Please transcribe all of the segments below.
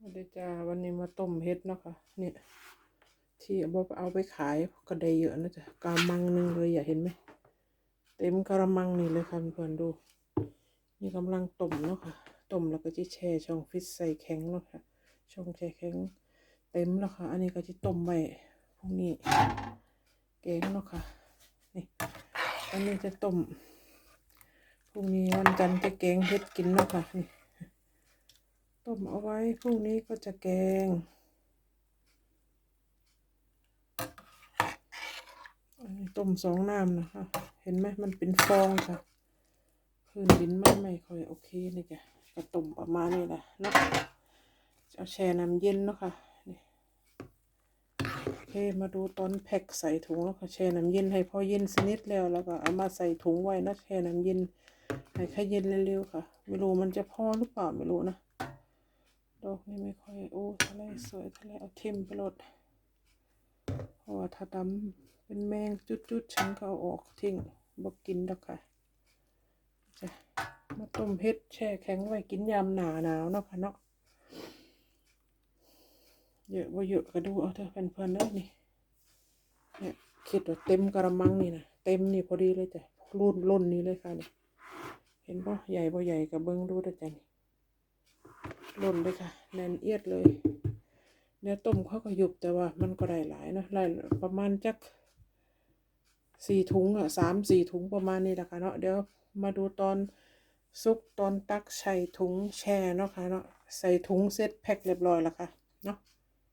สวัสดีจ้าวันนี้มาต้มเห็ดเนาะค่ะเนี่ยที่เอปเอาไปขายก็ได้เยอะนะจ๊ะกะมังหนึงเลยอย่าเห็นไหมเต็มกระมังนี่เลยค่ะเพื่อนๆดู นี่กำลังต้มเนาะค่ะต้มแล้วก็จะแช่ช่องฟิตใส่แข็งเนาะค่ะช่องแช่แข็งเต็มแล้วค่ะ อันนี้ก็จะต้มไว้พรุ่งนี้แกงเนาะค่ะนี่อันนี้จะต้มพรุ่งนี้วันจันทร์จะแกงเห็ดกินเนาะค่ะนี่ ต้มเอาไว้พรุ่งนี้ก็จะแกง ต้มสองน้ำนะคะ เห็นไหมมันเป็นฟองค่ะพื้นดินไมันไม่ค่อยโอเคนี่จ้ะก็ต้มประมาณนี้แหละเนาะจะเอาแช่น้ำเย็นเนาะค่ะนี่โอเคมาดูตอนแพ็คใส่ถุงแล้วค่ะแช่น้ำเย็นให้พอเย็นสนิทแล้วแล้วก็เอามาใส่ถุงไว้นะแช่น้ำเย็นให้แค่เย็นเร็วๆค่ะ ไม่รู้มันจะพอหรือเปล่าไม่รู้นะ ดอกนี่ไม่ค่อยโอ้ทะเลสวยทะเลเอาทิมไปลดเพราะว่าถ้าดำเป็นแมงจุดๆฉันก็เอาออกทิ้งบอกกินดอกค่ะจะมาต้มเห็ดแช่แข็งไว้กินยามหนาหนาวเนาะค่ะเนาะเยอะว่าเยอะก็ดูเอาเถอะเพื่อนๆเนาะนี่เนี่ยคิดว่าเต็มกระมังนี่นะเต็มนี่พอดีเลยจ้ะรุ่นรุ่นนี้เลยค่ะนี่เห็นปะใหญ่ปะใหญ่กับเบิ้งดูแต่จ้ะนี่ หล่นเลยค่ะแน่นเอียดเลย เนื้อต้มเขาก็หยุบแต่ว่ามันก็ได้หลายนะได้ประมาณจักสี่ถุงอะสามสี่ถุงประมาณนี้แหละค่ะเนาะเดี๋ยวมาดูตอนซุกตอนตักใส่ถุงแช่เนาะค่ะเนาะใส่ถุงเซ็ตแพ็คเรียบร้อยแล้วค่ะเนาะ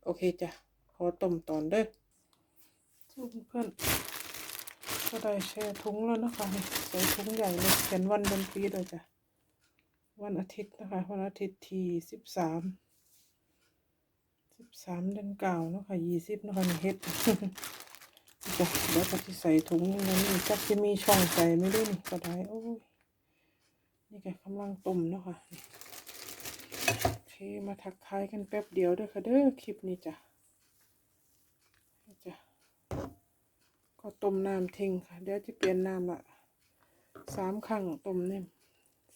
โอเคจ้ะขอต้มตอนเด้อเพื่อนก็ได้แช่ถุงแล้วนะคะใส่ถุงใหญ่เลยเขียนวันเดือนปีเลยจ้ะ วันอาทิตย์นะคะ วันอาทิตย์ที่สิบสามสิบสามเดือนเก่าเนาะค่ะยี่สิบเนาะค่ะเฮ็ดจ้ะเดี๋ยวก็จะใส่ถุงนี่นี่จักจะมีช่องใส่ไม่ได้นี่ก็ได้โอ้ยนี่แกกำลังต้มเนาะค่ะโอเคมาทักทายกันแป๊บเดียวเด้อค่ะเด้อคลิปนี้จ้ะจ้ะก็ต้มน้ำทิ้งค่ะ เดี๋ยวจะเปลี่ยนน้ำละสามครั้งต้มเนี่ย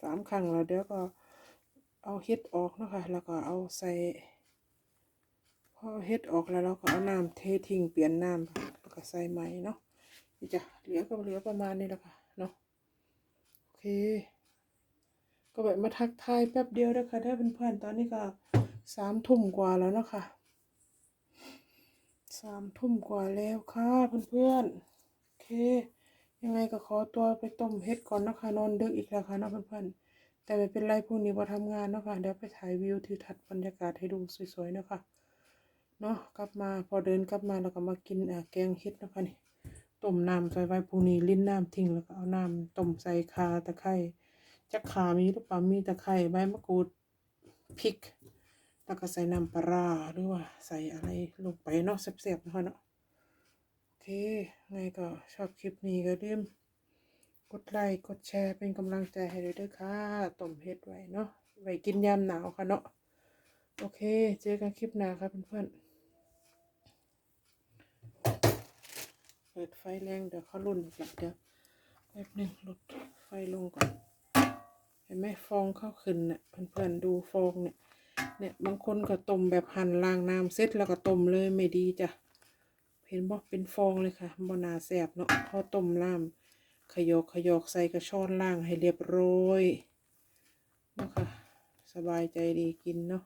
สามครั้งแล้วเดี๋ยวก็เอาเฮ็ดออกนะคะแล้วก็เอาใส่พอเฮ็ดออกแล้วเราก็เอาน้ำเททิ้งเปลี่ยนน้ำแล้วก็ใส่ใหม่เนาะนี่จ้ะเหลือก็เหลือประมาณนี้แหละค่ะเนาะโอเค ก็แบบมาทักทายแป๊บเดียวนะคะถ้าเพื่อนๆตอนนี้ก็สามทุ่มกว่าแล้วเนาะค่ะสามทุ่มกว่าแล้วค่ะเพื่อนๆโอเค ยังไงก็ขอตัวไปต้มเห็ดก่อนนะคะนอนดึกอีกแล้วค่ะเนาะเพื่อนๆแต่ไม่เป็นไรพรุ่งนี้พอทำงานเนาะค่ะเดี๋ยวไปถ่ายวิวทิวทัศน์บรรยากาศให้ดูสวยๆเนาะค่ะเนาะกลับมาพอเดินกลับมาแล้วก็มากินอ่าแกงเห็ดนะคะนี่ต้มน้ำใส่ไว้พรุ่งนี้ลิ้นน้ำทิ้งแล้วก็เอาน้ำต้มใส่คาตะไคร้จักขามีหรือเปล่ามีตะไคร้ใบมะกรูดพริก แล้วก็ใส่น้ำปลาหรือว่าใส่อะไรลงไปเนาะแซ่บๆนะคะเนาะ ไงก็ชอบคลิปนี้ก็ลืมกดไลค์กดแชร์เป็นกำลังใจให้ด้วยด้วยค่ะต้มเห็ดไว้เนาะไว้กินยามหนาวค่ะเนาะโอเค เจอกันคลิปหน้าครับเพื่อนๆเปิดไฟแรงเดี๋ยวเขารุ่นอีกแล้วเดี๋ยวแป๊บหนึงลดไฟลงก่อน เห็นไหมฟองเข้าขึ้นเนี่ยเพื่อนๆดูฟองเนี่ยเนี่ยบางคนก็ต้มแบบหั่นล้างน้ำเสร็จแล้วก็ต้มเลยไม่ดีจ้ะ เห็นบ่เป็นฟองเลยค่ะบ่นาแสบเนาะพอต้มน้ำขยอกขยอกใส่กระชอนล่างให้เรียบร้อยเนาะค่ะสบายใจดีกินเนาะ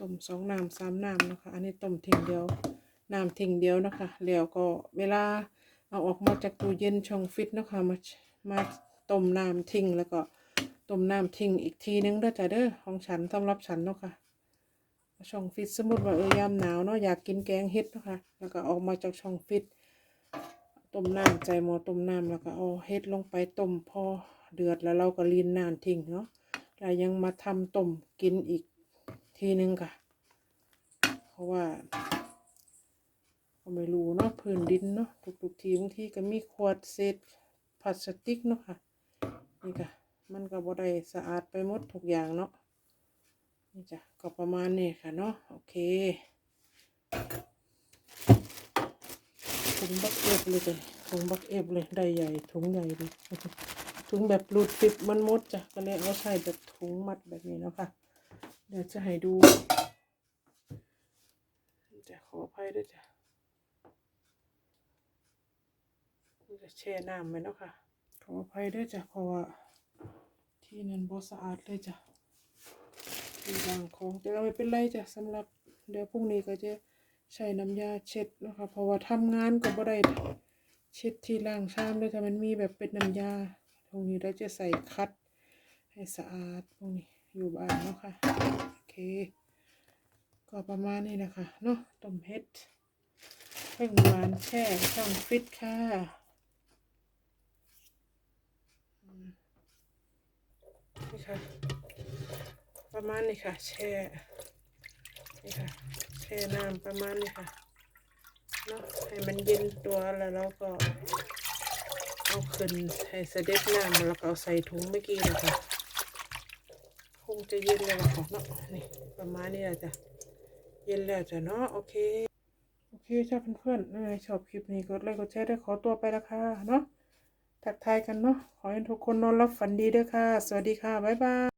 ต้มสองน้ำสามน้ำนะคะ อันนี้ต้มทิ้งเดียวน้ำทิ้งเดียวนะคะแล้วก็เวลาเอาออกมาจากตู้เย็นช่องฟิตเนาะค่ะมามาต้มน้ำทิ้งแล้วก็ต้มน้ำทิ้งอีกทีนึงเด้อจ้ะเด้อของฉันสำหรับฉันเนาะค่ะ ช่องฟิตสมมติว่าเออยามหนาวเนาะอยากกินแกงเห็ดนะคะแล้วก็ออกมาจากช่องฟิตต้มน้ำใจหม้อต้มน้ำแล้วก็เอาเห็ดลงไปต้มพอเดือดแล้วเราก็ลีนน้ำทิ้งเนาะแล้วยังมาทำต้มกินอีกทีนึงค่ะ เพราะว่าก็ไม่รู้เนาะพื้นดินเนาะทุกๆทีบางทีก็มีขวดเศษพลาสติกเนาะค่ะนี่ค่ะ มันก็บ่ได้สะอาดไปหมดทุกอย่างเนาะ นี่จ้ะก็ประมาณนี้ค่ะเนาะโอเคถุงบักเอฟเลยจ้ะถุงบักเอฟเลยได้ใหญ่ถุงใหญ่เลยถุงแบบรูดปิบมันมดจ้ะก็เลยเอาใส่แบบถุงมัดแบบนี้เนาะค่ะเดี๋ยวจะให้ดูจะขออภัยด้วยจ้ะจะแช่น้ำไว้เนาะค่ะขออภัยด้วยจ้ะเพราะว่าที่นั่นบ่สะอาดเลยจ้ะ มีบางของแต่ก็ไม่เป็นไรจ้ะสำหรับเดี๋ยวพรุ่งนี้ก็จะใช้น้ำยาเช็ดนะคะเพราะว่าทำงานก็บ่ได้เช็ดที่ล้างชามเลยถ้ามันมีแบบเป็นน้ำยาตรงนี้เราจะใส่คัดให้สะอาดพวกนี้อยู่บ้านเนาะค่ะโอเค ก็ประมาณนี้นะคะเนาะต้มเห็ดแป้งหวานแช่ช่องฟิตค่ะอืมนี่ค่ะ ประมาณนี้ค่ะ แช่นี่ค่ะ แช่น้ำประมาณนี้ค่ะเนาะให้มันเย็นตัวแล้วเราก็ เอาขึ้นให้เสด็จน้ำแล้วก็เอาใส่ถุงเมื่อกี้เลยค่ะคงจะเย็นแล้วล่ะค่ะเนาะนี่ประมาณนี้แหละจ้ะเย็นแล้วจ้ะเนาะโอเคโอเคจ้าเพื่อนๆใครชอบคลิปนี้กดไลค์กดแชร์ด้วยขอตัวไปละค่ะเนาะทักทายกันเนาะขอให้ทุกคนนอนรับฝันดีด้วยค่ะ สวัสดีค่ะ บ๊ายบาย